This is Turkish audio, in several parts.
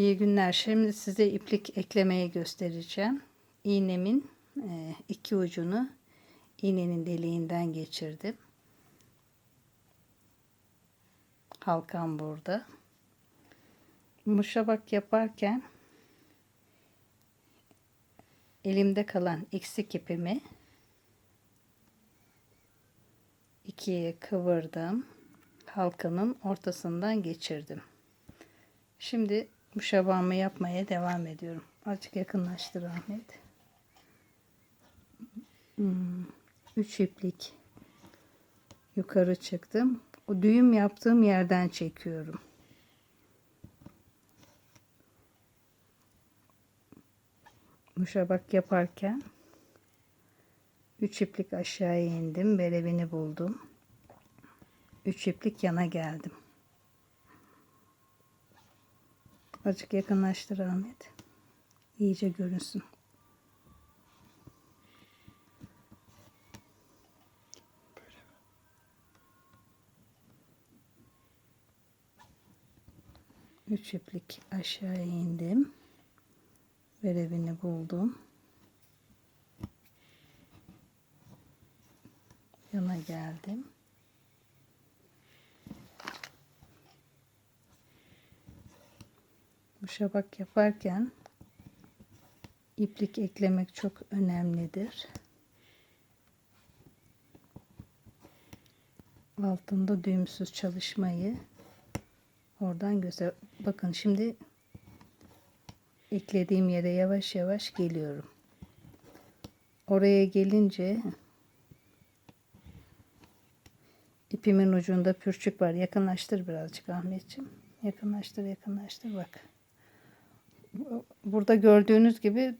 İyi günler. Şimdi size iplik eklemeyi göstereceğim. İğnemin e, iki ucunu iğnenin deliğinden geçirdim. Halkam burada. Muşabak yaparken elimde kalan eksik ipimi ikiye kıvırdım. Halkanın ortasından geçirdim. Şimdi bu şabağımı yapmaya devam ediyorum. Azıcık yakınlaştır Ahmet. Hmm, üç iplik yukarı çıktım. O düğüm yaptığım yerden çekiyorum. Muşabak yaparken üç iplik aşağıya indim. Berevini buldum. Üç iplik yana geldim. Azıcık yakınlaştır Ahmet. İyice görünsün. Üç iplik aşağıya indim. Verevini buldum. Yana geldim. Şabak yaparken iplik eklemek çok önemlidir. Altında düğümsüz çalışmayı oradan göster. Bakın şimdi eklediğim yere yavaş yavaş geliyorum. Oraya gelince ipimin ucunda pürçük var. Yakınlaştır birazcık Ahmetciğim. Yakınlaştır, yakınlaştır bak. Burada gördüğünüz gibi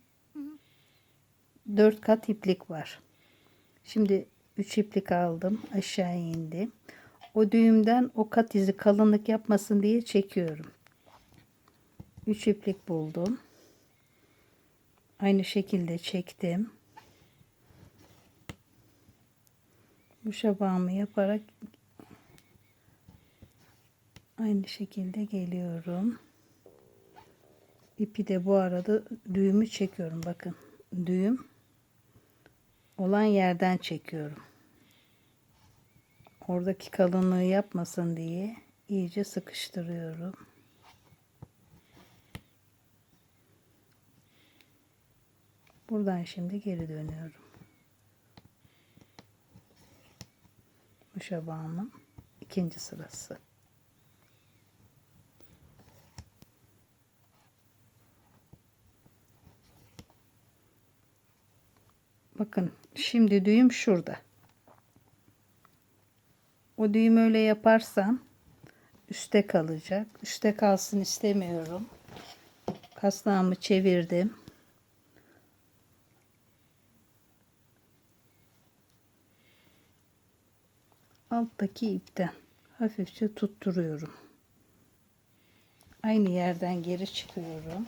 dört kat iplik var. Şimdi üç iplik aldım. Aşağı indi. O düğümden o kat izi kalınlık yapmasın diye çekiyorum. Üç iplik buldum. Aynı şekilde çektim. Bu şabağımı yaparak aynı şekilde geliyorum. İpi de bu arada düğümü çekiyorum. Bakın düğüm olan yerden çekiyorum. Oradaki kalınlığı yapmasın diye iyice sıkıştırıyorum. Buradan şimdi geri dönüyorum. Bu şabağımın ikinci sırası. Bakın şimdi düğüm şurada. O düğüm öyle yaparsam üstte kalacak. Üstte kalsın istemiyorum. Kasnağımı çevirdim. Alttaki ipten hafifçe tutturuyorum. Aynı yerden geri çıkıyorum.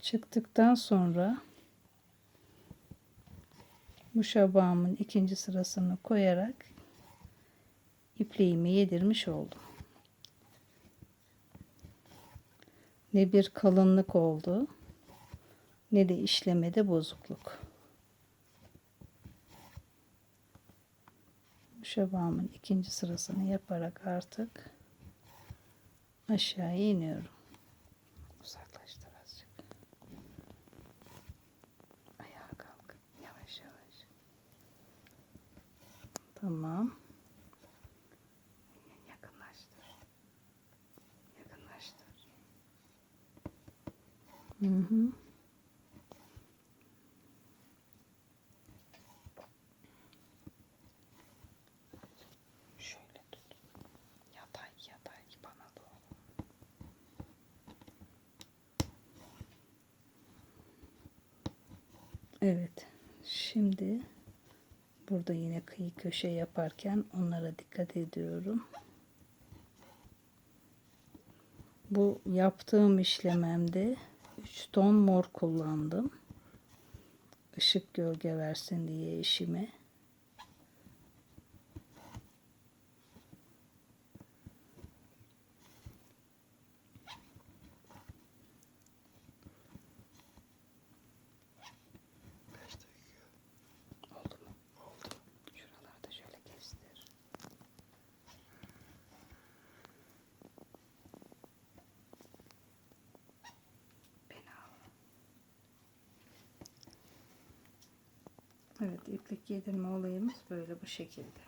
Çıktıktan sonra bu şabağımın ikinci sırasını koyarak ipliğimi yedirmiş oldum. Ne bir kalınlık oldu ne de işlemede bozukluk. Bu şabağımın ikinci sırasını yaparak artık aşağıya iniyorum. Uzaklaştır azıcık. Ayağa kalk. Yavaş yavaş. Tamam. Yakınlaştır. Yakınlaştır. Hı hı. Şöyle tut. Yatay yatay bana doğru. Evet. Şimdi burada yine kıyı köşe yaparken onlara dikkat ediyorum. Bu yaptığım işlememde 3 ton mor kullandım. Işık gölge versin diye işime. Evet iplik yedirme olayımız böyle bu şekilde.